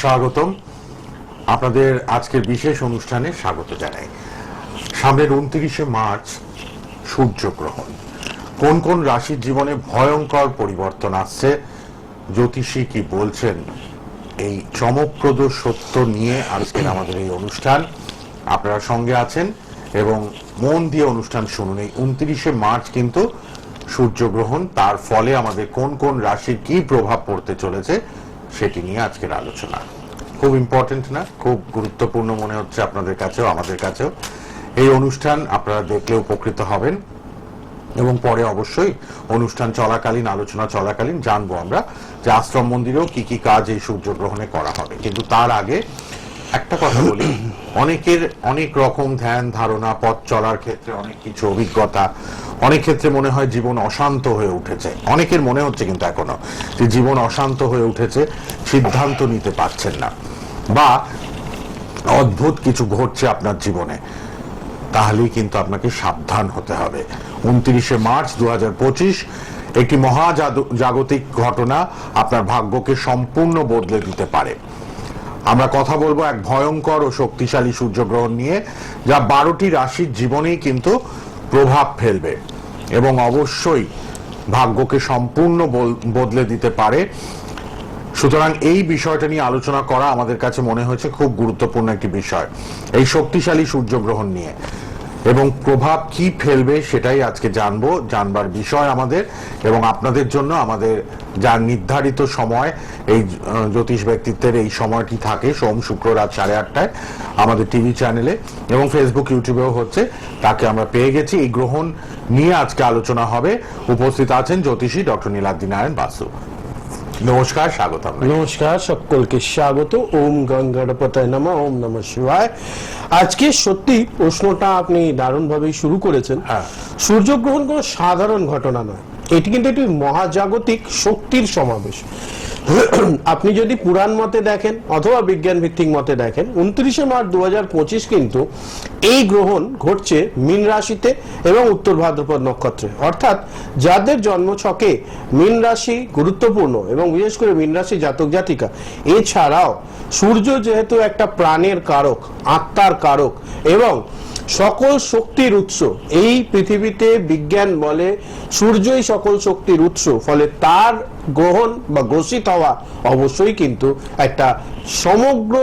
সুস্বাগতম আপনাদের আজকের বিশেষ অনুষ্ঠানে স্বাগত জানাই। সামনের উনত্রিশে মার্চ সূর্যগ্রহণ। কোন কোন রাশির জীবনে ভয়ঙ্কর পরিবর্তন আসছে? জ্যোতিষী কি বলছেন? এই চমকপ্রদ সত্য নিয়ে আজকের আমাদের এই অনুষ্ঠান। আপনারা সঙ্গে আছেন এবং মন দিয়ে অনুষ্ঠান শুনুন। এই উনত্রিশে মার্চ কিন্তু সূর্যগ্রহণ। তার ফলে আমাদের কোন কোন রাশির কি প্রভাব পড়তে চলেছে সেটি নিয়ে আজকের আলোচনা। খুব ইম্পর্টেন্ট না? খুব গুরুত্বপূর্ণ মনে হচ্ছে আপনাদের কাছেও, আমাদের কাছেও। এই অনুষ্ঠান আপনারা দেখলে উপকৃত হবেন। এবং পরে অবশ্যই অনুষ্ঠান চলাকালীন, আলোচনা চলাকালীন জানব আমরা যে আশ্রম মন্দিরেও কি কি কাজ এই সূর্যগ্রহণে করা হবে। কিন্তু তার আগে একটা কথা বলি। অনেকের অনেক রকম ধ্যান ধারণা, পথ চলার ক্ষেত্রে অনেক কিছু অভিজ্ঞতা, অনেক ক্ষেত্রে মনে হয় জীবন অশান্ত হয়ে উঠেছে। অনেকের মনে হচ্ছে কিন্তু এখনও যে জীবন অশান্ত হয়ে উঠেছে, সিদ্ধান্ত নিতে পারছেন না। বা অদ্ভুত কিছু ঘটছে আপনার জীবনে, তাহলেই কিন্তু আপনাকে সাবধান হতে হবে। উনত্রিশে মার্চ দু হাজার পঁচিশ, একটি মহা জাগতিক ঘটনা আপনার ভাগ্যকে সম্পূর্ণ বদলে দিতে পারে। আমরা কথা বলব এক ভয়ঙ্কর ও শক্তিশালী সূর্যগ্রহণ নিয়ে, যা বারোটি রাশির জীবনেই কিন্তু প্রভাব ফেলবে এবং অবশ্যই ভাগ্যকে সম্পূর্ণ বদলে দিতে পারে। সুতরাং এই বিষয়টা নিয়ে আলোচনা করা আমাদের কাছে মনে হয়েছে খুব গুরুত্বপূর্ণ একটি বিষয়, এই শক্তিশালী সূর্যগ্রহণ নিয়ে। এবং প্রভাব কি ফেলবে সেটাই আজকে জানব, জানবার বিষয় আমাদের এবং আপনাদের জন্য আমাদের যা নির্ধারিত সময়, এই জ্যোতিষ ব্যক্তিত্বের এই সময়টি থাকে সোম, শুক্র, রাত সাড়ে আটটায় আমাদের টিভি চ্যানেলে এবং ফেসবুক, ইউটিউবেও হচ্ছে, তাকে আমরা পেয়ে গেছি। এই গ্রহণ নিয়ে আজকে আলোচনা হবে। উপস্থিত আছেন জ্যোতিষী ডক্টর নীলাদ্রি নারায়ণ বাসু। নমস্কার স্বাগত নমস্কার সকলকে স্বাগত। ওম গঙ্গারপতায় নামা ওম নম শিবায়। আজকে সত্যি প্রশ্নটা আপনি দারুণ ভাবেই শুরু করেছেন। হ্যাঁ। সূর্যগ্রহণ কোনো সাধারণ ঘটনা নয়। এটি কিন্তু একটি মহাজাগতিক শক্তির সমাবেশ। আপনি যদি পুরাণ মতে দেখেন অথবা বিজ্ঞান ভিত্তিক মতে দেখেন, উনত্রিশে মার্চ দু হাজার পঁচিশ কিন্তু এই গ্রহণ ঘটছে মীন রাশিতে এবং উত্তর ভাদ্রপদ নক্ষত্রে। অর্থাৎ যাদের জন্মছকে মীন রাশি গুরুত্বপূর্ণ এবং বিশেষ করে মীন রাশি জাতক জাতিকা, এছাড়াও সূর্য যেহেতু একটা প্রাণের কারক, আত্মার কারক এবং সকল শক্তির উৎস, এই পৃথিবীতে বিজ্ঞান বলে সূর্যই সকল শক্তির উৎস, ফলে তার গ্রহণ বা গ্রসিত হওয়া অবশ্যই কিন্তু একটা সমগ্র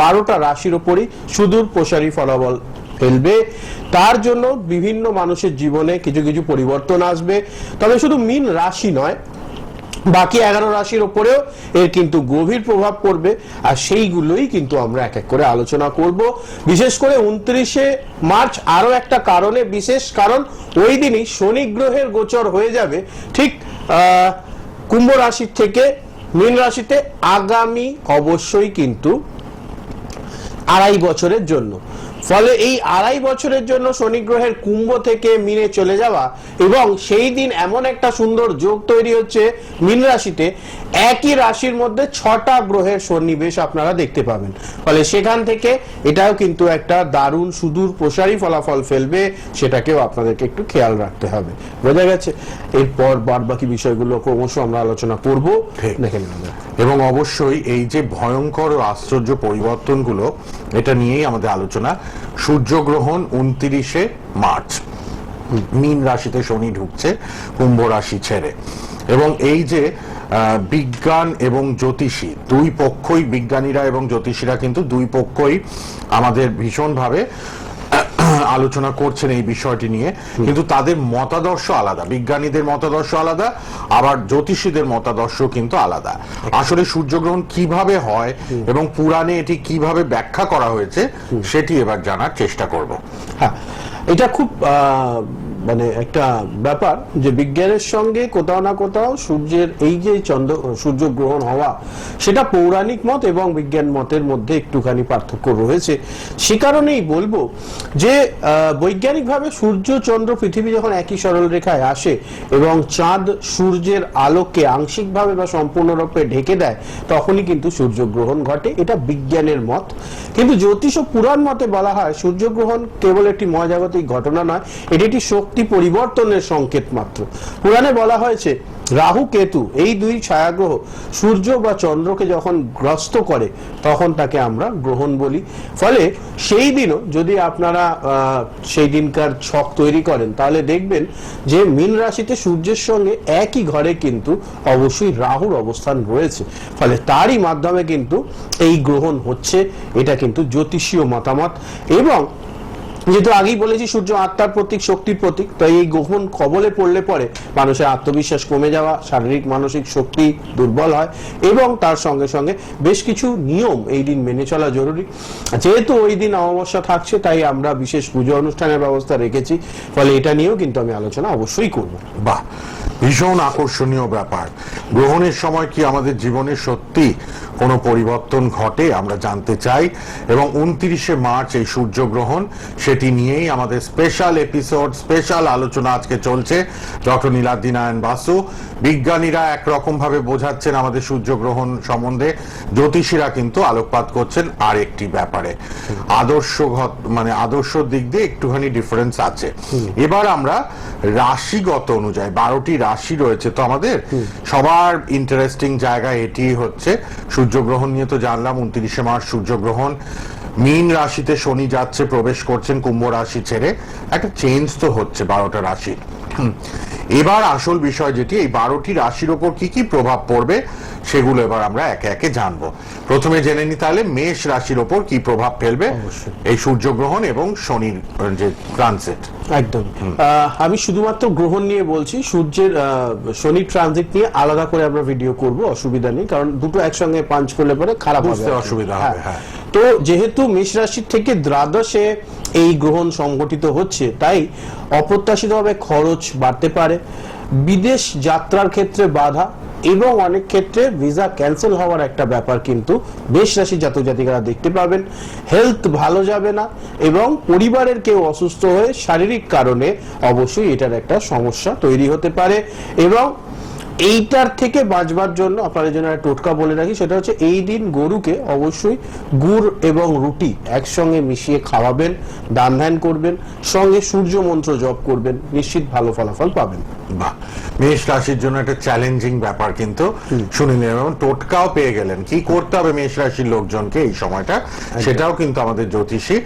বারোটা রাশির ওপরই সুদূর প্রসারী ফলাফল ফেলবে। তার জন্য বিভিন্ন মানুষের জীবনে কিছু কিছু পরিবর্তন আসবে। তবে শুধু মিন রাশি নয় বাকি এগারো রাশির ওপরেও এর কিন্তু গভীর প্রভাব পড়বে, আর সেইগুলোই কিন্তু আমরা এক এক করে আলোচনা করব। বিশেষ করে উনত্রিশে মার্চ আরও একটা কারণে বিশেষ, কারণ ওই দিনই শনি গ্রহের গোচর হয়ে যাবে। ঠিক কুম্ভ রাশির থেকে মীন রাশিতে আগামী অবশ্যই কিন্তু আড়াই বছরের জন্য। ফলে এই আড়াই বছরের জন্য শনি গ্রহের কুম্ভ থেকে মিনে চলে যাওয়া এবং সেই দিন এমন একটা সুন্দর যোগ তৈরি হচ্ছে মীন রাশিতে। একই রাশির মধ্যে ছটা গ্রহের সন্নিবেশ আপনারা দেখতে পাবেন। ফলে সেখান থেকে এটাও কিন্তু একটা দারুণ সুদূর প্রসারী ফলাফল ফেলবে সেটাকেও আপনাদেরকে একটু খেয়াল রাখতে হবে। বোঝা গেছে? এরপর বাদ বাকি বিষয়গুলো ক্রমশ আমরা আলোচনা করব। দেখে নেবেন এবং অবশ্যই এই যে ভয়ঙ্কর ও আশ্চর্য পরিবর্তনগুলো, এটা নিয়েই আমাদের আলোচনা। সূর্যগ্রহণ উনত্রিশে মার্চ। মীন রাশিতে শনি ঢুকছে, কুম্ভ রাশি ছেড়ে। এবং এই যে বিজ্ঞান এবং জ্যোতিষী, দুই পক্ষই বিজ্ঞানীরা এবং জ্যোতিষীরা কিন্তু দুই পক্ষই আমাদের ভীষণভাবে আলোচনা করছেন এই বিষয়টি নিয়ে। কিন্তু তাদের মতাদর্শ আলাদা বিজ্ঞানীদের মতাদর্শ আলাদা আবার জ্যোতিষীদের মতাদর্শ কিন্তু আলাদা। আসলে সূর্যগ্রহণ কীভাবে হয় এবং পুরাণে এটি কীভাবে ব্যাখ্যা করা হয়েছে সেটি এবার জানার চেষ্টা করব। হ্যাঁ এটা খুব আহ, মানে একটা ব্যাপার যে বিজ্ঞানের সঙ্গে কোথাও না কোথাও সূর্যের এই যে চন্দ্র, সূর্য গ্রহণ হওয়া, সেটা পৌরাণিক মত এবং বিজ্ঞান মতের মধ্যে একটুখানি পার্থক্য রয়েছে। সে কারণেই বলব যে বৈজ্ঞানিকভাবে সূর্য, চন্দ্র, পৃথিবী যখন একই সরল রেখায় আসে এবং চাঁদ সূর্যের আলোকে আংশিকভাবে বা সম্পূর্ণরূপে ঢেকে দেয়, তখনই কিন্তু সূর্যগ্রহণ ঘটে। এটা বিজ্ঞানের মত। কিন্তু জ্যোতিষ ও পুরাণ মতে বলা হয় সূর্যগ্রহণ কেবল একটি মহাজাগতিক ঘটনা নয়, এটি একটি শক্তি শক্তি পরিবর্তনের সংকেত মাত্র। পুরাণে বলা হয়েছে, রাহু কেতু, এই দুই ছায়াগ্রহ, সূর্য বা চন্দ্রকে যখন গ্রস্ত করে, তখন তাকে আমরা গ্রহণ বলি। ফলে সেই দিনও যদি আপনারা সেই দিনকার ছক তৈরি করেন, তাহলে দেখবেন যে মীন রাশিতে সূর্যের সঙ্গে একই ঘরে কিন্তু অবশ্যই রাহুর অবস্থান রয়েছে। ফলে তারই মাধ্যমে কিন্তু এই গ্রহণ হচ্ছে, এটা কিন্তু জ্যোতিষীয় মতামত। এবং যেহেতু আগেই বলেছি সূর্য আত্মার প্রতীক, শক্তির প্রতীক, তাই এই গ্রহণ কবলে পড়লে পরে মানুষের আত্মবিশ্বাস কমে যাওয়া, শারীরিক, মানসিক শক্তি দুর্বল হয় এবং তার সঙ্গে সঙ্গে বেশ কিছু নিয়ম এই দিন মেনে চলা জরুরি। যেহেতু ওই দিন অমাবস্যা থাকছে, তাই আমরা বিশেষ পুজো অনুষ্ঠানের ব্যবস্থা রেখেছি। ফলে এটা নিয়েও কিন্তু আমি আলোচনা অবশ্যই করব। বাহ, ভীষণ আকর্ষণীয় ব্যাপার। গ্রহণের সময় কি আমাদের জীবনে সত্যি কোনো পরিবর্তন ঘটে আমরা জানতে চাই? এবং উনত্রিশে মার্চ এই সূর্যগ্রহণ সেটি নিয়েই আমাদের স্পেশাল এপিসোড স্পেশাল আলোচনা আজকে চলছে। ডক্টর নীলাদ্রি নারায়ণ বাসু, বিজ্ঞানীরা একরকম ভাবে বোঝাচ্ছেন আমাদের সূর্যগ্রহণ সম্বন্ধে। জ্যোতিষীরা কিন্তু আলোকপাত করছেন আরেকটি ব্যাপারে। আদর্শ মানে আদর্শ দিক দিয়ে একটুখানি ডিফারেন্স আছে। এবার আমরা রাশিগত অনুযায়ী, বারোটি রাশি রয়েছে তো আমাদের। সবার ইন্টারেস্টিং জায়গা এটি হচ্ছে সূর্যগ্রহণ নিয়ে তো জানলাম, উনত্রিশে মার্চ সূর্যগ্রহণ। মীন রাশিতে শনি যাচ্ছে প্রবেশ করছেন কুম্ভ রাশি ছেড়ে একটা চেঞ্জ তো হচ্ছে বারোটা হুম। এবার আসল বিষয় যেটি এই বারোটি রাশির ওপর কি কি প্রভাব পড়বে সেগুলো এবার আমরা একে একে জানব প্রথমে জেনে নি তাহলে মেষ রাশির ওপর কি প্রভাব ফেলবে। এই সূর্যগ্রহণ এবং শনির যে ট্রানজিট একদম আমি শুধুমাত্র গ্রহণ নিয়ে বলছি সূর্যের শনি ট্রানজিট নিয়ে আলাদা করে আমরা ভিডিও করব অসুবিধা নেই কারণ দুটো একসঙ্গে পাঞ্চ করলে পরে খারাপ হবে। অসুবিধা হবে, হ্যাঁ। তো যেহেতু মেষ রাশির থেকে দ্বাদশে এই গ্রহণ সংগঠিত হচ্ছে, তাই অপ্রত্যাশিতভাবে খরচ বাড়তে পারে। বিদেশ যাত্রার ক্ষেত্রে বাধা এবং অনেক ক্ষেত্রে ভিসা ক্যান্সেল হওয়ার একটা ব্যাপার কিন্তু বেশ রাশি জাতক জাতিকারা দেখতে পাবেন। হেলথ ভালো যাবে না এবং পরিবারের কেউ অসুস্থ হয়ে শারীরিক কারণে অবশ্যই এটার একটা সমস্যা তৈরি হতে পারে এবং এইটার থেকে বাঁচবার জন্য আপনাদের জন্য একটা টোটকা বলে রাখি সেটা হচ্ছে এই দিন গরুকে অবশ্যই গুড় এবং রুটি একসঙ্গে মিশিয়ে খাওয়াবেন দান ধ্যান করবেন সঙ্গে সূর্য মন্ত্র জপ করবেন নিশ্চিত ভালো ফলাফল পাবেন। বাহ মেষ রাশির জন্য একটা চ্যালেঞ্জিং ব্যাপার কিন্তু। শুনে নিলাম এবং টোটকাও পেয়ে গেলেন। কি করতে হবে মেষ রাশির লোকজনকে এই সময়টা? সেটাও কিন্তু আমাদের জ্যোতিষী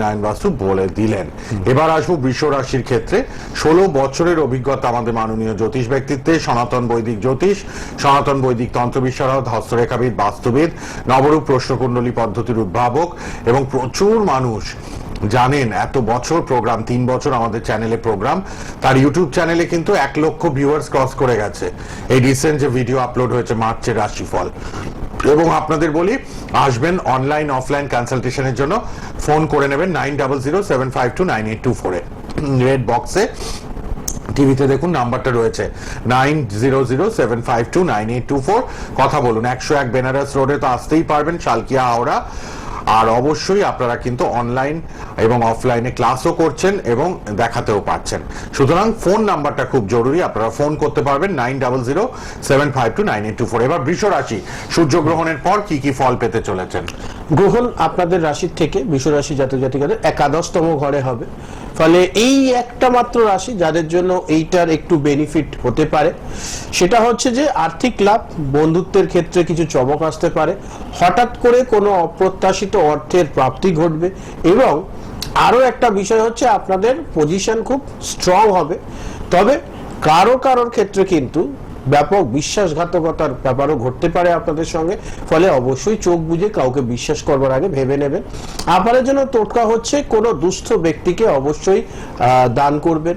নারায়ণ বাসু বলে দিলেন। এবার আসব বৃষ রাশির ক্ষেত্রে। ষোলো বছরের অভিজ্ঞতা আমাদের মাননীয় জ্যোতিষ ব্যক্তিত্বে সনাতন বৈদিক জ্যোতিষ সনাতন বৈদিক তন্ত্র বিশারদ হস্তরেখাবিদ বাস্তুবিদ নবরূপ প্রশ্নকুণ্ডলী পদ্ধতির উদ্ভাবক এবং প্রচুর মানুষ জানেন এত বছর প্রোগ্রাম তিন বছর আমাদের চ্যানেলে প্রোগ্রাম। তার ইউটিউব চ্যানেলে কিন্তু এক লক্ষ ভিউয়ার্স ক্রস করে গেছে। এই রিসেন্ট যে ভিডিও আপলোড হয়েছে মার্চের রাশিফল। এবং আপনাদের বলি, আসবেন অনলাইন অফলাইন কনসালটেশনের জন্য ফোন করে নেবেন nine double zero seven five two nine eight two ফোরে রেড বক্সে টিভিতে দেখুন নাম্বারটা রয়েছে nine zero zero seven five two nine eight two four কথা বলুন, একশো এক বেনারস রোডে তো আসতেই পারবেন, শালকিয়া হাওড়া। আর অবশ্যই আপনারা কিন্তু অনলাইন এবং অফলাইনে ক্লাসও করছেন এবং দেখাতেও পারছেন। সুতরাং ফোন নাম্বারটা খুব জরুরি, আপনারা ফোন করতে পারবেন nine double zero seven five two nine eight two four এবার বৃষ রাশি, সূর্যগ্রহণের পর কি কি ফল পেতে চলেছেন? গ্রহণ আপনাদের রাশির থেকে বিশ্ব রাশি জাতক জাতিকাদের একাদশতম ঘরে হবে। ফলে এই একটা মাত্র রাশি যাদের জন্য এইটার একটু বেনিফিট হতে পারে। সেটা হচ্ছে যে আর্থিক লাভ, বন্ধুত্বের ক্ষেত্রে কিছু চমক আসতে পারে। হঠাৎ করে কোনো অপ্রত্যাশিত অর্থের প্রাপ্তি ঘটবে এবং আরও একটা বিষয় হচ্ছে আপনাদের পজিশন খুব স্ট্রং হবে। তবে কারও কারোর ক্ষেত্রে কিন্তু ব্যাপক বিশ্বাসঘাতকতার ব্যাপারও ঘটতে পারে আপনাদের সঙ্গে। ফলে অবশ্যই চোখ বুঝে কাউকে বিশ্বাস করবার আগে ভেবে নেবেন। আপনাদের জন্য টোটকা হচ্ছে, কোনো দুস্থ ব্যক্তিকে অবশ্যই দান করবেন।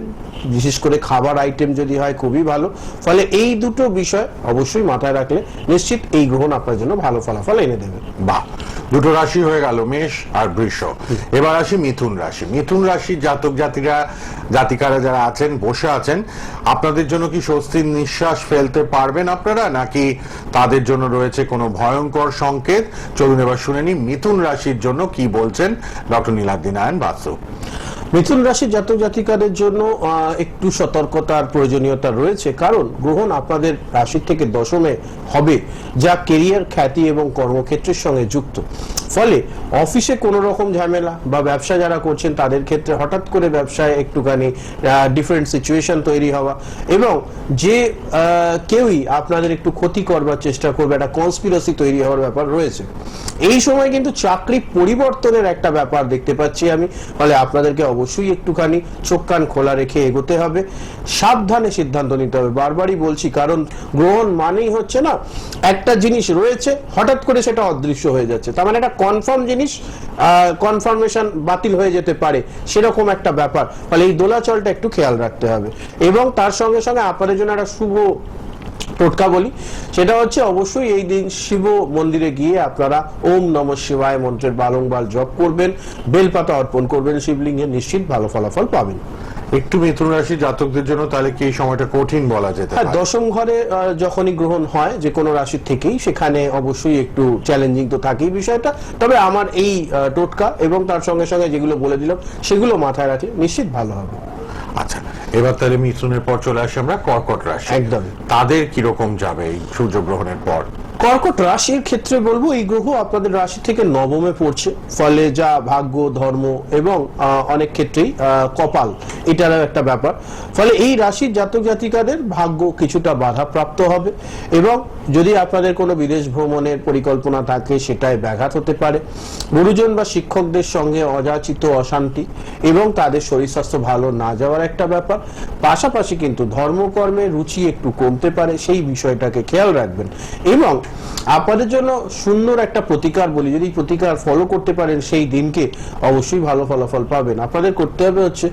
বিশেষ করে খাবার আইটেম যদি হয়, খুবই ভালো। ফলে এই দুটো বিষয় অবশ্যই মাথায় রাখলে নিশ্চিত এই গ্রহণ আপনার জন্য ভালো ফলাফল এনে দেবে। বাহ! দুটো রাশি হয়ে গেল মেষ আর বৃষ। এবার আসি মিথুন রাশি। মিথুন রাশির জাতক জাতিরা, জাতিকারা যারা আছেন, বসে আছেন, আপনাদের জন্য কি স্বস্তির নিঃশ্বাস ফেলতে পারবেন আপনারা? নাকি তাদের জন্য রয়েছে কোনো ভয়ঙ্কর সংকেত? চলুন এবার শুনে নি মিথুন রাশির জন্য কি বলছেন ডক্টর নীলাদ্রি নারায়ণ বাসু মিথুন রাশির জাতক জাতিকাদের জন্য একটু সতর্কতার প্রয়োজনীয়তা রয়েছে। কারণ গ্রহণ আপনাদের রাশির থেকে দশমে হবে, যা কেরিয়ার খ্যাতি এবং কর্মক্ষেত্রের সঙ্গে যুক্ত। ফলে অফিসে কোনো রকম ঝামেলা বা ব্যবসা যারা করছেন, তাদের ক্ষেত্রে হঠাৎ করে ব্যবসায় একটুখানি ডিফারেন্ট সিচুয়েশন তৈরি হওয়া এবং যে কেউই আপনাদের একটু ক্ষতি করবার চেষ্টা করবে, একটা কনস্পিরাসি তৈরি হওয়ার ব্যাপার রয়েছে। এই সময় কিন্তু চাকরি পরিবর্তনের একটা ব্যাপার দেখতে পাচ্ছি আমি। ফলে আপনাদেরকে অবশ্যই একটুখানি চোখ কান খোলা রেখে এগোতে হবে। সাবধানে সিদ্ধান্ত নিতে হবে। বারবারই বলছি, কারণ গ্রহণ মানেই হচ্ছে না, একটা জিনিস রয়েছে, হঠাৎ করে সেটা অদৃশ্য হয়ে যাচ্ছে। তার মানে একটা কনফার্ম জিনিস কনফার্মেশন বাতিল হয়ে যেতে পারে, সেরকম একটা ব্যাপার। ফলে এই দোলাচলটা একটু খেয়াল রাখতে হবে। এবং তার সঙ্গে সঙ্গে আপনাদের জন্য একটা শুভ টোটকা বলি সেটা হচ্ছে অবশ্যই এই দিন শিব মন্দিরে গিয়ে আপনারা ওম নম শিবায় মন্ত্রের বারংবার জপ করবেন বেলপাতা অর্পণ করবেন শিবলিঙ্গে নিশ্চিত ভালো ফলাফল পাবেন। একটু মিথুন রাশি জাতকদের জন্য তাহলে কি এই সময়টা কঠিন বলা যেতে হ্যাঁ পারে? দশম ঘরে যখনই গ্রহণ হয় যে কোনো রাশির থেকেই সেখানে অবশ্যই একটু চ্যালেঞ্জিং তো থাকেই বিষয়টা। তবে আমার এই টোটকা এবং তার সঙ্গে সঙ্গে যেগুলো বলে দিলাম সেগুলো মাথায় রাখলে নিশ্চিত ভালো হবে। এবার তাহলে মিথুনের পর চলে আসি আমরা কর্কট রাশি। একদম। তাদের কীরকম যাবে এই সূর্যগ্রহণের পর? কর্কট রাশির ক্ষেত্রে বলব, এই গ্রহ আপনাদের রাশি থেকে নবমে পড়ছে। ফলে যা ভাগ্য, ধর্ম এবং অনেক ক্ষেত্রেই কপাল, এটারও একটা ব্যাপার। ফলে এই রাশির জাতক জাতিকাদের ভাগ্য কিছুটা বাধাপ্রাপ্ত হবে এবং যদি আপনাদের কোনো বিদেশ ভ্রমণের পরিকল্পনা থাকে, সেটায় ব্যাঘাত হতে পারে। গুরুজন বা শিক্ষকদের সঙ্গে অযাচিত অশান্তি এবং তাদের শরীর স্বাস্থ্য ভালো না যাওয়ার একটা ব্যাপার। পাশাপাশি কিন্তু ধর্মকর্মে রুচি একটু কমতে পারে, সেই বিষয়টাকে খেয়াল রাখবেন এবং আপনাদের জন্য সুন্দর একটা প্রতিকার বলি, যদি প্রতিকার ফলো করতে পারেন, সেই দিনকে অবশ্যই ভালো ফলাফল পাবেন। আপনাদের করতে হবে হচ্ছে,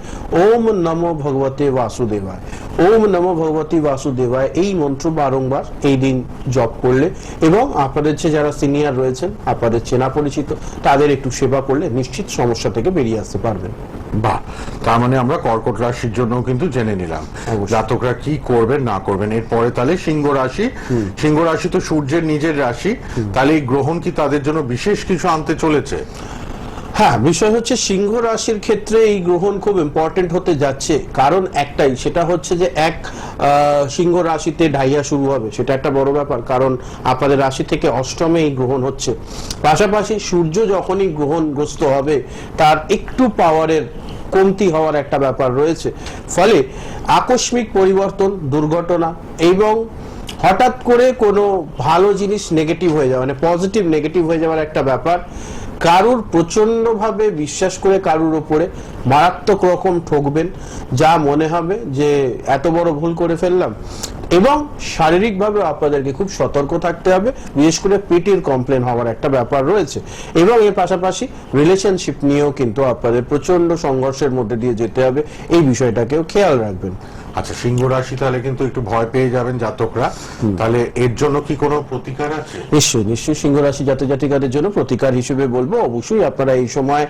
ওম নমো ভগবতে বাসুদেবায়। ওম নমো ভগবতী বাসুদেবায়, এই মন্ত্র বারংবার এই দিন জপ করলে এবং আপনাদের যে যারা সিনিয়র রয়েছেন, আপনাদের চেনা পরিচিত, তাদের একটু সেবা করলে নিশ্চিত সমস্যা থেকে বেরিয়ে আসতে পারবেন। বাহ তার মানে আমরা কর্কট রাশির জন্য কিন্তু জেনে নিলাম। জাতকরা কি করবেন না করবেন এরপরে তাহলে সিংহ রাশি। সিংহ রাশি তো সূর্যের নিজের রাশি। তাহলে এই গ্রহণ কি তাদের জন্য বিশেষ কিছু আনতে চলেছে? হ্যাঁ বিষয় হচ্ছে সিংহ রাশির ক্ষেত্রে এই গ্রহণ খুব ইম্পর্টেন্ট হতে যাচ্ছে। কারণ একটাই সেটা হচ্ছে যে এক আহ, সিংহ রাশিতে ঢাইয়া শুরু হবে। সেটা একটা বড় ব্যাপার কারণ আপনাদের রাশি থেকে অষ্টমে এই গ্রহণ হচ্ছে। পাশাপাশি সূর্য যখনই গ্রহণগ্রস্ত হবে তার একটু পাওয়ারের কমতি হওয়ার একটা ব্যাপার রয়েছে। ফলে আকস্মিক পরিবর্তন, দুর্ঘটনা এবং হঠাৎ করে কোনো ভালো জিনিস নেগেটিভ হয়ে যাওয়া মানে পজিটিভ নেগেটিভ হয়ে যাওয়ার একটা ব্যাপার, কারুর প্রচণ্ডভাবে বিশ্বাস করে কারুর ওপরে মারাত্মক রকম ঠকবেন, যা মনে হবে যে এত বড় ভুল করে ফেললাম। এবং শারীরিকভাবে আপনাদেরকে খুব সতর্ক থাকতে হবে, বিশেষ করে পিটির কমপ্লেন হওয়ার একটা ব্যাপার রয়েছে। এবং এর পাশাপাশি রিলেশনশিপ নিয়েও কিন্তু আপনাদের প্রচণ্ড সংঘর্ষের মধ্যে দিয়ে যেতে হবে, এই বিষয়টাকেও খেয়াল রাখবেন। আচ্ছা সিংহ রাশি তাহলে কিন্তু একটু ভয় পেয়ে যাবেন জাতকরা। তাহলে এর জন্য কি কোনো প্রতিকার আছে? নিশ্চয়ই নিশ্চয়ই সিংহ রাশি জাতক জাতিকাদের জন্য প্রতিকার হিসেবে বলব। অবশ্যই আপনারা এই সময়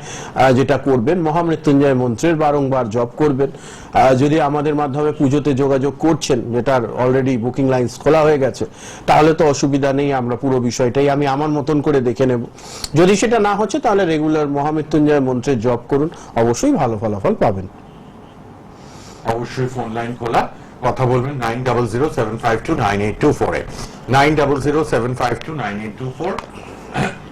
যেটা করবেন মহামৃত্যুঞ্জয় মন্ত্রের বারংবার জপ করবেন। যদি আমাদের মাধ্যমে পুজোতে যোগাযোগ করছেন যেটার অলরেডি বুকিং লাইন্স খোলা হয়ে গেছে তাহলে তো অসুবিধা নেই আমরা পুরো বিষয়টাই আমি আমার মতন করে দেখে নেব। যদি সেটা না হচ্ছে তাহলে রেগুলার মহামৃত্যুঞ্জয় মন্ত্রের জপ করুন। অবশ্যই ভালো ফলাফল পাবেন। অবশ্যই ফোন লাইন খোলা। কথা বলবেন nine double zero seven five two nine eight two four nine double zero seven five two nine eight two four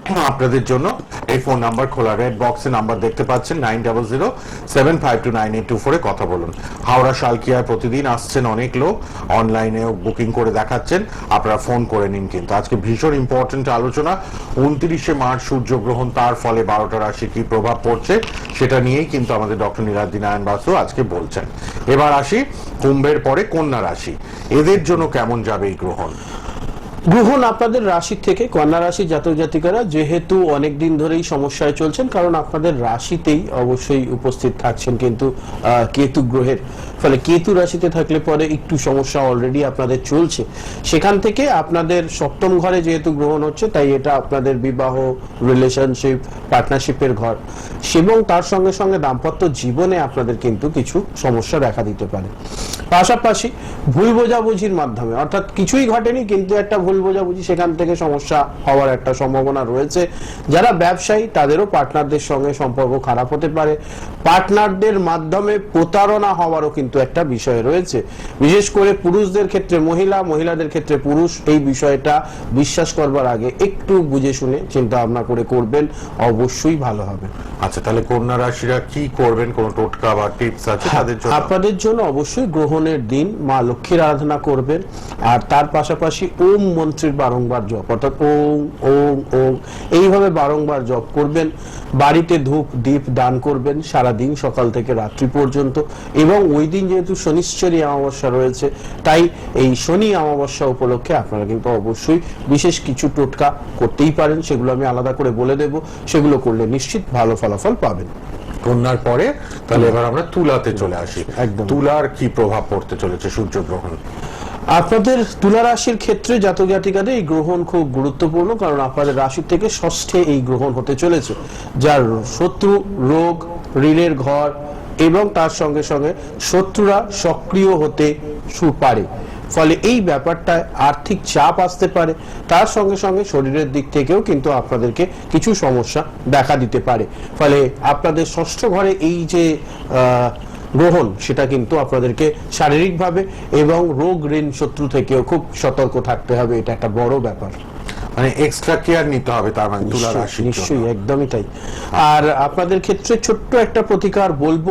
আপনাদের জন্য এই ফোন নাম্বার খোলা রেড বক্সে নাম্বার দেখতে পাচ্ছেন nine double zero seven five two nine eight two ফোরে কথা বলুন। হাওড়া শালকিয়ায় প্রতিদিন আসছেন অনেক লোক অনলাইনেও বুকিং করে দেখাচ্ছেন, আপনারা ফোন করে নিন কিন্তু। আজকে ভীষণ ইম্পর্টেন্ট আলোচনা, উনত্রিশে মার্চ সূর্যগ্রহণ, তার ফলে বারোটা রাশি কি প্রভাব পড়ছে সেটা নিয়েই কিন্তু আমাদের ডক্টর নীলাদ্রি নারায়ণ বাসু আজকে বলছেন। এবার আসি, কুম্ভের পরে কন্যা রাশি, এদের জন্য কেমন যাবে এই গ্রহণ? গ্রহণ আপনাদের রাশি থেকে কন্যা রাশি জাতক জাতিকারা, যেহেতু অনেক দিন ধরেই সমস্যায় চলছেন, কারণ আপনাদের রাশিতেই অবশ্যই উপস্থিত থাকছেন কিন্তু কেতু গ্রহের। ফলে কেতু রাশিতে থাকলে পরে একটু সমস্যা অলরেডি আপনাদের চলছে। সেখান থেকে আপনাদের সপ্তম ঘরে যেহেতু গ্রহণ হচ্ছে, তাই এটা আপনাদের বিবাহ রিলেশনশিপ পার্টনারশিপের ঘর। এবং তার সঙ্গে সঙ্গে দাম্পত্য জীবনে আপনাদের কিন্তু কিছু সমস্যা দেখা দিতে পারে। পাশাপাশি ভুল বোঝাবুঝির মাধ্যমে, অর্থাৎ কিছুই ঘটেনি, কিন্তু একটা ভুল বোঝাবুঝি সেখান থেকে সমস্যা হওয়ার একটা সম্ভাবনা রয়েছে। যারা ব্যবসায়ী তাদেরও পার্টনারদের সঙ্গে সম্পর্ক খারাপ হতে পারে। পার্টনারদের মাধ্যমে প্রতারণা হওয়ারও কিন্তু একটা বিষয় রয়েছে। বিশেষ করে পুরুষদের ক্ষেত্রে মহিলা মহিলাদের ক্ষেত্রে পুরুষ এই বিষয়টা বিশ্বাস করবার আগে একটু বুঝে শুনে চিন্তা ভাবনা করে করবেন অবশ্যই ভালো হবে। আচ্ছা তাহলে কন্যা রাশিরা কি করবেন? কোন টোটকা বা টিপস আছে তাদের জন্য? আপনাদের জন্য অবশ্যই গ্রহণের দিন মা লক্ষ্মীর আরাধনা করবেন। আর তার পাশাপাশি ওম মন্ত্রের বারংবার জপ অর্থাৎ ওম ওম ওম এইভাবে বারংবার জপ করবেন বাড়িতে ধূপ দীপ দান করবেন সারা দিন সকাল থেকে রাত্রি পর্যন্ত এবং ওই দিন যেহেতু শনিশ্চরী অমাবস্যা রয়েছে তাই এই শনি অমাবস্যা উপলক্ষে আপনারা কিন্তু অবশ্যই বিশেষ কিছু টোটকা করতেই পারেন সেগুলো আমি আলাদা করে বলে দেব সেগুলো করলে নিশ্চিত ভালো ফলাফল পাবেন। কন্যার পরে তাহলে এবার আমরা তুলাতে চলে আসি। একদম। তুলার কি প্রভাব পড়তে চলেছে সূর্যগ্রহণ? আপনাদের তুলা রাশির ক্ষেত্রে জাতক জাতিকাদের এই গ্রহণ খুব গুরুত্বপূর্ণ, কারণ আপনাদের রাশি থেকে ষষ্ঠে এই গ্রহণ হতে চলেছে। যার শত্রু রোগ, ঋণের ঘর এবং তার সঙ্গে সঙ্গে শত্রুরা সক্রিয় হতে পারে। ফলে এই ব্যাপারটায় আর্থিক চাপ আসতে পারে। তার সঙ্গে সঙ্গে শরীরের দিক থেকেও কিন্তু আপনাদেরকে কিছু সমস্যা দেখা দিতে পারে। ফলে আপনাদের ষষ্ঠ ঘরে এই যে গ্রহণ, সেটা কিন্তু আপনাদেরকে শারীরিকভাবে এবং রোগ ঋণ শত্রু থেকেও খুব সতর্ক থাকতে হবে, এটা একটা বড় ব্যাপার। মানে এক্সট্রা কেয়ার নিতে হবে তার মানে তুলা নিশ্চয়ই, নিশ্চয়ই একদমই তাই। আর আপনাদের ক্ষেত্রে ছোট্ট একটা প্রতিকার বলব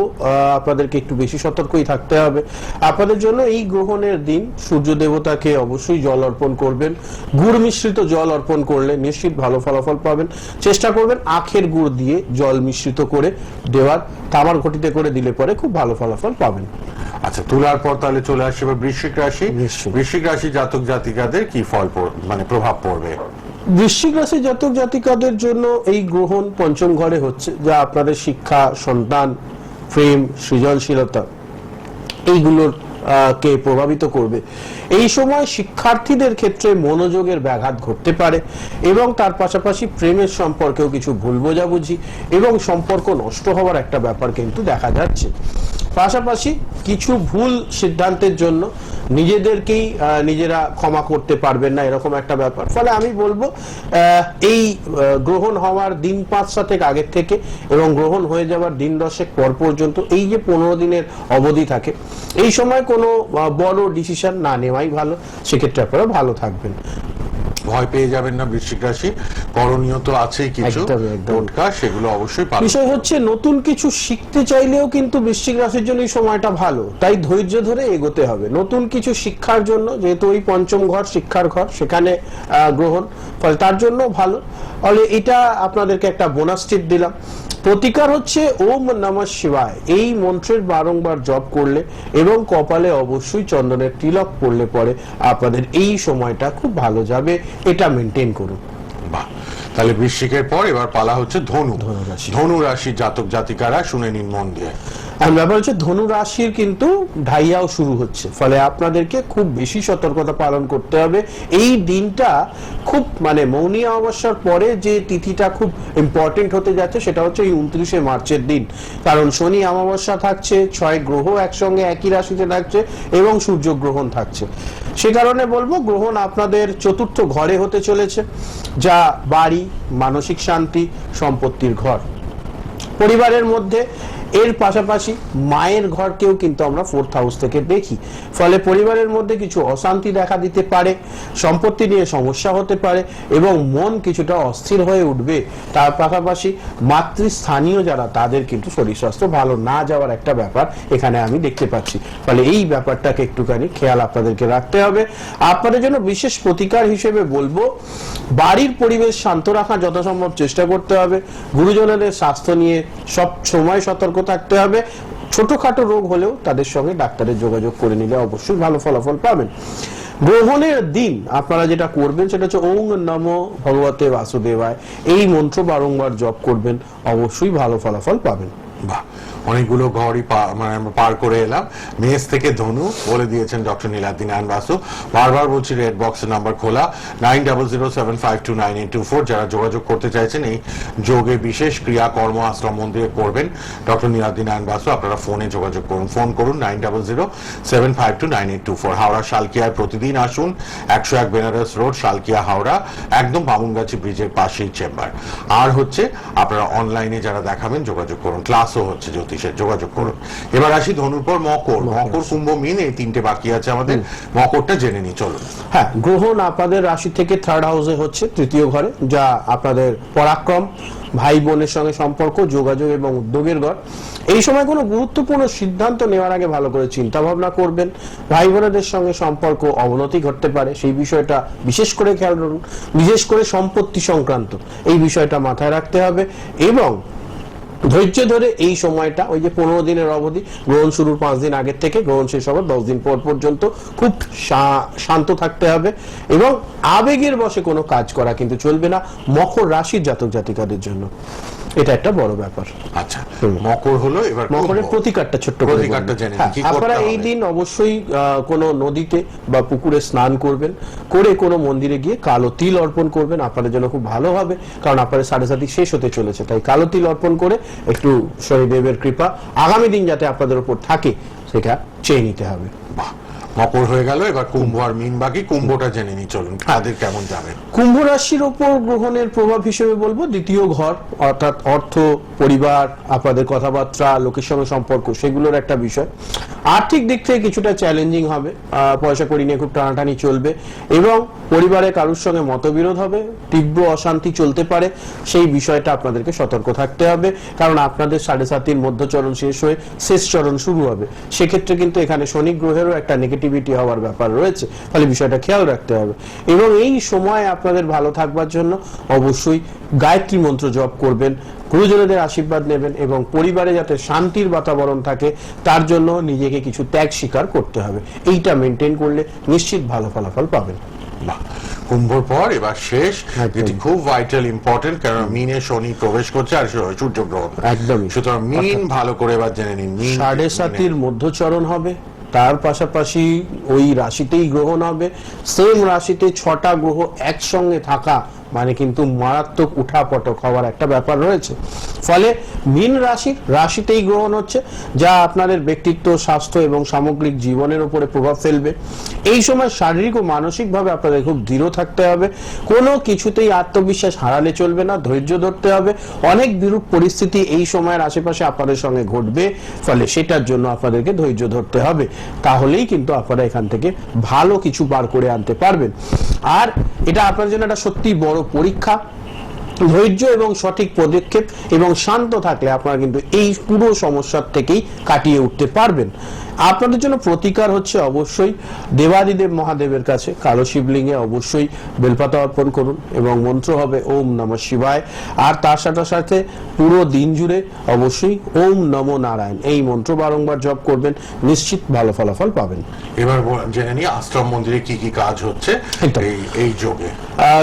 আপনাদেরকে একটু বেশি সতর্কই থাকতে হবে। আপনাদের জন্য এই গ্রহণের দিন সূর্য দেবতাকে অবশ্যই জল অর্পণ করবেন গুড় মিশ্রিত জল অর্পণ করলে নিশ্চিত ভালো ফলাফল পাবেন। চেষ্টা করবেন আখের গুড় দিয়ে জল মিশ্রিত করে দেওয়ার তামার ঘটিতে করে দিলে পরে খুব ভালো ফলাফল পাবেন। আচ্ছা তুলার পর তাহলে চলে আসবে এবার বৃশ্চিক রাশি। বৃশ্চিক। রাশি জাতক জাতিকাদের কি ফল মানে প্রভাব পড়বে? বৃশ্চিক রাশি জাতক জাতিকাদের জন্য এই গ্রহণ পঞ্চম ঘরে হচ্ছে যা আপনাদের শিক্ষা সন্তান প্রেম সৃজনশীলতা এইগুলোর কে প্রভাবিত করবে। এই সময় শিক্ষার্থীদের ক্ষেত্রে মনোযোগের ব্যাঘাত ঘটতে পারে এবং তার পাশাপাশি প্রেমের সম্পর্কেও কিছু ভুল বোঝাবুঝি এবং সম্পর্ক নষ্ট হওয়ার একটা ব্যাপার কিন্তু দেখা যাচ্ছে। পাশাপাশি কিছু ভুল সিদ্ধান্তের জন্য নিজেদেরকেই নিজেরা ক্ষমা করতে পারবেন না, এরকম একটা ব্যাপার। ফলে আমি বলব এই গ্রহণ হওয়ার দিন পাঁচ সাতেক আগের থেকে এবং গ্রহণ হয়ে যাওয়ার দিন দশেক পর পর্যন্ত এই যে পনেরো দিনের অবধি থাকে, এই সময় কোনো বড় ডিসিশন না নেওয়াই ভালো। সেক্ষেত্রে আপনারা ভালো থাকবেন। ভয় পেয়ে যাবেন না বৃশ্চিক রাশি। করণীয় তো আছেই কিছু। টোটকা সেগুলো অবশ্যই পালন বিষয় হচ্ছে নতুন কিছু শিখতে চাইলেও কিন্তু বৃশ্চিক রাশির জন্য এই সময়টা ভালো। তাই ধৈর্য ধরে এগোতে হবে। নতুন কিছু শিক্ষার জন্য যেহেতু ওই পঞ্চম ঘর শিক্ষার ঘর সেখানে গ্রহণ। ফলে তার জন্য ভালো। ফলে এটা আপনাদেরকে একটা বোনাস টিপ দিলাম। প্রতিকার হচ্ছে ওম নমঃ শিবায়। এই মন্ত্রের বারংবার জপ করলে এবং কপালে অবশ্যই চন্দনের তিলক পড়লে পরে আপনাদের এই সময়টা খুব ভালো যাবে। এটা মেনটেন করুন। বাহ। তাহলে বৃশ্চিকের পর এবার পালা হচ্ছে ধনু। ধনু রাশি। জাতক জাতিকারা শুনে নিন মন দিয়ে। আর ব্যাপার হচ্ছে ধনু রাশির কিন্তু ঢাইয়াও শুরু হচ্ছে। ফলে আপনাদেরকে খুব বেশি সতর্কতা পালন করতে হবে। এই দিনটা খুব মানে মৌনী অমাবস্যার পরে যে তিথিটা খুব ইম্পর্টেন্ট হতে যাচ্ছে সেটা হচ্ছে এই উনত্রিশে মার্চের দিন। কারণ শনি অমাবস্যা থাকছে ছয় গ্রহ একসঙ্গে একই রাশিতে থাকছে এবং সূর্য গ্রহণ থাকছে। সে কারণে বলব গ্রহণ আপনাদের চতুর্থ ঘরে হতে চলেছে। যা বাড়ি মানসিক শান্তি সম্পত্তির ঘর। পরিবারের মধ্যে এর পাশাপাশি মায়ের ঘরকেও কিন্তু আমরা ফোর্থ হাউস থেকে দেখি। ফলে পরিবারের মধ্যে কিছু অশান্তি দেখা দিতে পারে, সম্পত্তি নিয়ে সমস্যা হতে পারে এবং মন কিছুটা অস্থির হয়ে উঠবে। তার পাশাপাশি মাতৃস্থানীয় যারা, তাদের কিন্তু শরীর স্বাস্থ্য ভালো না যাওয়ার একটা ব্যাপার এখানে আমি দেখতে পাচ্ছি। ফলে এই ব্যাপারটাকে একটুখানি খেয়াল আপনাদেরকে রাখতে হবে। আপনাদের জন্য বিশেষ প্রতিকার হিসেবে বলব, বাড়ির পরিবেশ শান্ত রাখার যথাসম্ভব চেষ্টা করতে হবে। গুরুজনদের স্বাস্থ্য নিয়ে সব সময় সতর্ক থাকতে হবে। ছোটখাটো রোগ হলেও তাদের সঙ্গে ডাক্তারের যোগাযোগ করে নিলে অবশ্যই ভালো ফলাফল পাবেন। গ্রহণের দিন আপনারা যেটা করবেন সেটা হচ্ছে ওং নম ভগবতে বাসুদেবায়। এই মন্ত্র বারংবার জপ করবেন, অবশ্যই ভালো ফলাফল পাবেন। বাহ। অনেকগুলো ঘরই মানে আমরা পার করে এলাম। মেস থেকে ধনু বলে দিয়েছেন ডক্টর নীলাদ্দিন আয়ন বাসু বারবার বলছি রেড বক্সের নাম্বার খোলা। Nine double zero seven five two nine eight two four যারা যোগাযোগ করতে চাইছেন, এই যোগে বিশেষ ক্রিয়া কর্ম আশ্রম মন্দিরে করবেন ডক্টর নীলাদ্দিন আয়ন বাসু আপনারা ফোনে যোগাযোগ করুন। ফোন করুন nine double zero seven five two nine eight two four Howrah শালকিয়ায় প্রতিদিন আসুন। একশো এক বেনারস রোড, শালকিয়া, হাওড়া, একদম বামুনগাছি ব্রিজের পাশেই চেম্বার। আর হচ্ছে, আপনারা অনলাইনে যারা দেখাবেন, যোগাযোগ করুন। ক্লাসও হচ্ছে জ্যোতিষের যোগাযোগ করুন। এবার আসি ধনুর পর মকর। মকর। কুম্ভ মিন এই তিনটে বাকি আছে আমাদের। মকরটা জেনে নি চলুন। হ্যাঁ গ্রহণ আপনাদের রাশি থেকে থার্ড হাউসে হচ্ছে তৃতীয় ঘরে যা আপনাদের পরাক্রম ভাই বোনের সঙ্গে সম্পর্ক যোগাযোগ এবং উদ্যোগের ঘর। এই সময় কোনো গুরুত্বপূর্ণ সিদ্ধান্ত নেওয়ার আগে ভালো করে চিন্তা ভাবনা করবেন। ভাই বোনেদের সঙ্গে সম্পর্ক অবনতি ঘটতে পারে সেই বিষয়টা বিশেষ করে খেয়াল রাখুন বিশেষ করে সম্পত্তি সংক্রান্ত এই বিষয়টা মাথায় রাখতে হবে। এবং ধৈর্য ধরে এই সময়টা, ওই যে পনেরো দিনের অবধি, গ্রহণ শুরুর পাঁচ দিন আগের থেকে গ্রহণ শেষ হবে, দশ দিন পর পর্যন্ত খুব শান্ত থাকতে হবে এবং আবেগের বসে কোনো কাজ করা কিন্তু চলবে না, মকর রাশির জাতক জাতিকাদের জন্য। এটা একটা বড় ব্যাপার। আচ্ছা মকর হলো এবার মকরের প্রতিকারটা ছোট্ট করে প্রতিকারটা জেনে হ্যাঁ, কি আপনারা এই দিন অবশ্যই কোনো নদীতে বা পুকুরে স্নান করবেন করে কোনো মন্দিরে গিয়ে কালো তিল অর্পণ করবেন আপনাদের জন্য খুব ভালো হবে কারণ আপনাদের সাড়ে সাথী শেষ হতে চলেছে তাই কালো তিল অর্পণ করে একটু শনিদেবের কৃপা আগামী দিন যাতে আপনাদের উপর থাকে সেটা চেয়ে নিতে হবে। বাহ, মকর হয়ে গেল এবার কুম্ভ আর মিন বাকি কুম্ভটা জেনে নি চলুন তাদের কেমন যাবে? কুম্ভ রাশির ওপর গ্রহণের প্রভাব হিসেবে বলব দ্বিতীয় ঘর অর্থাৎ অর্থ পরিবার আপনাদের কথাবার্তা লোকের সঙ্গে সম্পর্ক সেগুলোর একটা বিষয়। আর্থিক দিক থেকে কিছুটা চ্যালেঞ্জিং হবে পয়সা করি নিয়ে খুব টানাটানি চলবে এবং পরিবারে কারোর সঙ্গে মতবিরোধ হবে তীব্র অশান্তি চলতে পারে সেই বিষয়টা আপনাদেরকে সতর্ক থাকতে হবে কারণ আপনাদের সাড়ে সাতির মধ্যচরণ শেষ হয়ে শেষ চরণ শুরু হবে। সেক্ষেত্রে কিন্তু এখানে শনি গ্রহেরও একটা নেগেটিভিটি হওয়ার ব্যাপার রয়েছে ফলে বিষয়টা খেয়াল রাখতে হবে। এবং এই সময় আপনাদের ভালো থাকবার জন্য অবশ্যই গায়ত্রী মন্ত্র জপ করবেন গুরুজনদের আশীর্বাদ নেবেন এবং পরিবারে যাতে শান্তির বাতাবরণ থাকে তার জন্য নিজেকে কিছু ত্যাগ স্বীকার করতে হবে। এইটা মেনটেন করলে নিশ্চিত ভালো ফলাফল পাবেন। কুম্ভর পর এবার শেষ। যেটি খুব ভাইটাল ইম্পর্টেন্ট কারণ মিনে শনি প্রবেশ করছে আর সূর্যগ্রহণ। একদমই। সুতরাং মিন ভালো করে এবার জেনে নিন সাড়ে সাতির মধ্যচরণ হবে। তার পাশাপাশি ওই রাশিতেই গ্রহণ হবে সেম রাশিতে ছটা গ্রহ একসঙ্গে থাকা মানে কিন্তু মারাত্মক উঠাপটক হওয়ার একটা ব্যাপার রয়েছে। ফলে মীন রাশির রাশিতেই গ্রহণ হচ্ছে, যা আপনাদের ব্যক্তিত্ব, স্বাস্থ্য এবং সামগ্রিক জীবনের উপরে প্রভাব ফেলবে। এই সময় শারীরিক ও মানসিকভাবে আপনাদের খুব দৃঢ় থাকতে হবে। কোনো কিছুতেই আত্মবিশ্বাস হারালে চলবে না, ধৈর্য ধরতে হবে। অনেক বিরূপ পরিস্থিতি এই সময়ের আশেপাশে আপনাদের সঙ্গে ঘটবে, ফলে সেটার জন্য আপনাদেরকে ধৈর্য ধরতে হবে। তাহলেই কিন্তু আপনারা এখান থেকে ভালো কিছু বার করে আনতে পারবেন। আর এটা আপনার জন্য একটা সত্যি বড় পরীক্ষা, ধৈর্য এবং সঠিক পদক্ষেপ এবং শান্ত থাকলে আপনারা কিন্তু এই পুরো সমস্যার থেকেই কাটিয়ে উঠতে পারবেন। আপনাদের জন্য প্রতিকার হচ্ছে অবশ্যই দেবাদিদেব মহাদেবের কাছে, কালো শিবলিঙ্গে অবশ্যই বেলপাতা অর্পণ করুন এবং মন্ত্র হবে ওম নম শিবায়। আর তার সাথে সাথে পুরো দিন জুড়ে অবশ্যই ওম নম নারায়ণ। এই মন্ত্র বারংবার জপ করবেন নিশ্চিত ভালো ফলাফল পাবেন। এবার জেনে নিই আশ্রম মন্দিরে কি কি কাজ হচ্ছে এই এই যোগে।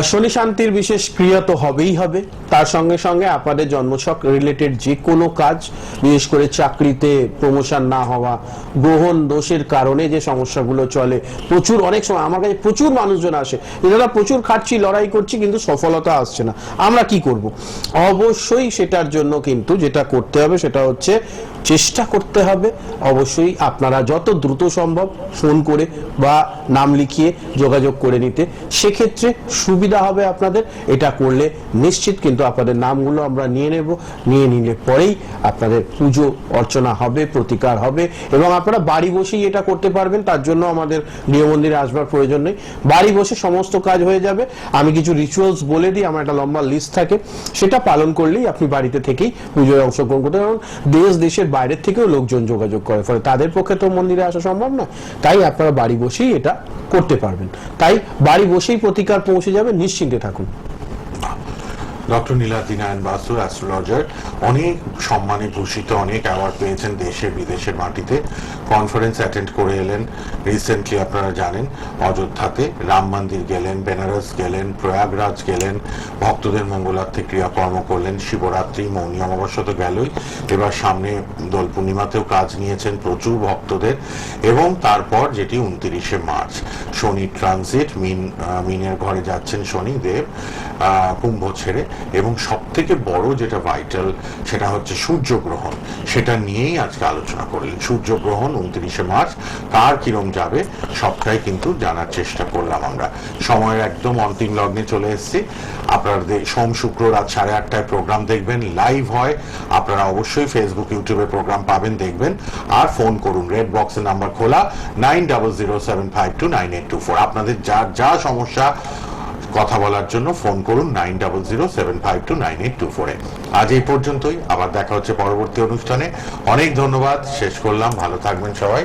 শনি শান্তির বিশেষ ক্রিয়া তো হবেই হবে। তার সঙ্গে সঙ্গে আপনাদের জন্মছক রিলেটেড যে কোনো কাজ বিশেষ করে চাকরিতে প্রমোশন না হওয়া গ্রহণ দোষের কারণে যে সমস্যাগুলো চলে প্রচুর অনেক সময় আমার কাছে প্রচুর মানুষজন আসে। যে প্রচুর খাটছি লড়াই করছি কিন্তু সফলতা আসছে না। আমরা কি করব? অবশ্যই সেটার জন্য কিন্তু যেটা করতে হবে সেটা হচ্ছে চেষ্টা করতে হবে। অবশ্যই আপনারা যত দ্রুত সম্ভব ফোন করে বা নাম লিখিয়ে যোগাযোগ করে নিতে। সেক্ষেত্রে সুবিধা হবে আপনাদের। এটা করলে নিশ্চিত কিন্তু আপনাদের নামগুলো আমরা নিয়ে নেব, নিয়ে নিলে পরেই আপনাদের পুজো অর্চনা হবে, প্রতিকার হবে এবং আপনারা বাড়ি বসেই এটা করতে পারবেন। তার জন্য আমাদের গৃহ মন্দিরে আসবার প্রয়োজন নেই। বাড়ি বসে সমস্ত কাজ হয়ে যাবে। আমি কিছু রিচুয়ালস বলে দিই, আমার একটা লম্বা লিস্ট থাকে। সেটা পালন করলেই আপনি বাড়িতে থেকেই পুজোয় অংশগ্রহণ করতে কারণ দেশ, দেশের বাইরের থেকেও লোকজন যোগাযোগ করে। ফলে তাদের পক্ষে তো মন্দিরে আসা সম্ভব না তাই আপনারা বাড়ি বসেই এটা করতে পারবেন। তাই বাড়ি বসেই প্রতিকার পৌঁছে যাবে, নিশ্চিন্তে থাকুন। ডক্টর নীলা আয়ন বাসু অ্যাস্ট্রোলজার, অনেক সম্মানে ভূষিত, অনেক অ্যাওয়ার্ড পেয়েছেন দেশে, বিদেশের মাটিতে। কনফারেন্স অ্যাটেন্ড করে এলেন। রিসেন্টলি আপনারা জানেন, অযোধ্যাতে রাম মন্দির গেলেন বেনারস গেলেন প্রয়াগরাজ গেলেন, ভক্তদের মঙ্গলার্থে ক্রিয়াকর্ম করলেন, শিবরাত্রি, মৌনী অমাবস্যা তো গেলই। এবার সামনে দোল পূর্ণিমাতেও কাজ নিয়েছেন প্রচুর ভক্তদের এবং তারপর যেটি উনত্রিশে মার্চ, শনি ট্রানজিট মিন মিনের ঘরে যাচ্ছেন শনি দেব কুম্ভ ছেড়ে এবং সব থেকে বড় যেটা ভাইটাল সেটা হচ্ছে সূর্যগ্রহণ। সেটা নিয়েই আজকে আলোচনা করলেন। সূর্যগ্রহণ উনত্রিশে মার্চ। কার কিরম যাবে, সবটাই কিন্তু জানার চেষ্টা করলাম আমরা। সময়ের একদম অন্তিম লগ্নে চলে এসেছি। আপনাদের সোম, শুক্র, রাত সাড়ে আটটায় প্রোগ্রাম দেখবেন লাইভ হয়। আপনারা অবশ্যই ফেসবুক ইউটিউবে প্রোগ্রাম পাবেন, দেখবেন। আর ফোন করুন রেড বক্সের নাম্বার খোলা nine double zero seven five two nine eight two four আপনাদের যা যা সমস্যা কথা বলার জন্য ফোন করুন nine double zero seven five two nine eight two ফোরে। আজ এই পর্যন্তই, আবার দেখা হচ্ছে পরবর্তী অনুষ্ঠানে। অনেক ধন্যবাদ, শেষ করলাম, ভালো থাকবেন সবাই।